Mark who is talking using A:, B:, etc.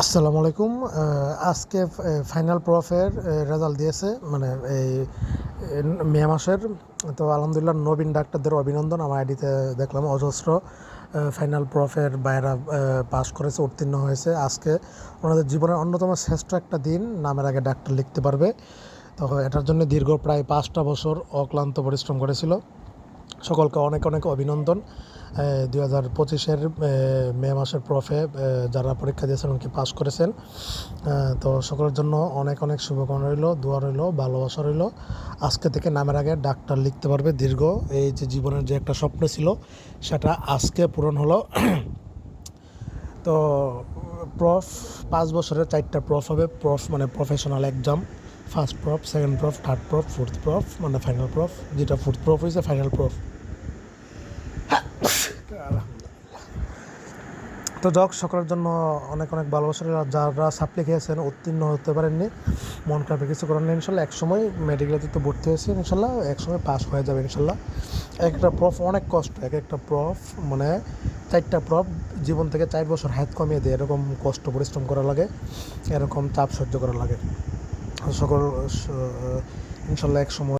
A: আসসালামু আলাইকুম। আজকে ফাইনাল প্রফের রেজাল্ট দিয়েছে মানে এই মে মাসের। তো আলহামদুলিল্লাহ নবীন ডাক্তারদের অভিনন্দন, আমার আইডিতে দেখলাম অজস্র ফাইনাল প্রফের বাইরা পাস করেছে, উত্তীর্ণ হয়েছে। আজকে ওনাদের জীবনের অন্যতম শ্রেষ্ঠ একটা দিন, নামের আগে ডাক্তার লিখতে পারবে। তো এটার জন্য দীর্ঘ প্রায় পাঁচটা বছর অক্লান্ত পরিশ্রম করেছিল। সকলকে অনেক অনেক অভিনন্দন। দুই হাজার পঁচিশের মে মাসের প্রফে যারা পরীক্ষা দিয়েছেন উনি পাস করেছেন তো সকলের জন্য অনেক অনেক শুভকামনা রইল, দোয়া রইল, ভালোবাসা রইল। আজকে থেকে নামের আগে ডাক্তার লিখতে পারবে দীর্ঘ, এই যে জীবনের যে একটা স্বপ্ন ছিল, সেটা আজকে পূরণ হলো। তো, প্রফ, পাঁচ বছরের চারটা প্রফ হবে, প্রফ মানে professional exam first prof second prof third prof fourth prof মানে ফাইনাল প্রফ যেটা ফোর্থ প্রফ হয়েছে ফাইনাল প্রফ তো যাক, সকলের জন্য অনেক অনেক ভালোবাসা যারা সাপ্লি খেয়েছেন, উত্তীর্ণ হতে পারেননি, মন খারাপে কিছু করার নেই, ইনশাল্লাহ। এক সময় মেডিকেলে তো ভর্তি হয়েছে, ইনশাল্লাহ। এক সময় পাস হয়ে যাবে, ইনশাল্লাহ। একটা প্রফ অনেক কষ্ট, এক একটা প্রফ মানে চারটা প্রফ জীবন থেকে চার বছর হাত কমিয়ে দেয়, এরকম কষ্ট, পরিশ্রম করা লাগে, এরকম চাপ সহ্য করা লাগে। সকল ইনশাল্লাহ এক সময়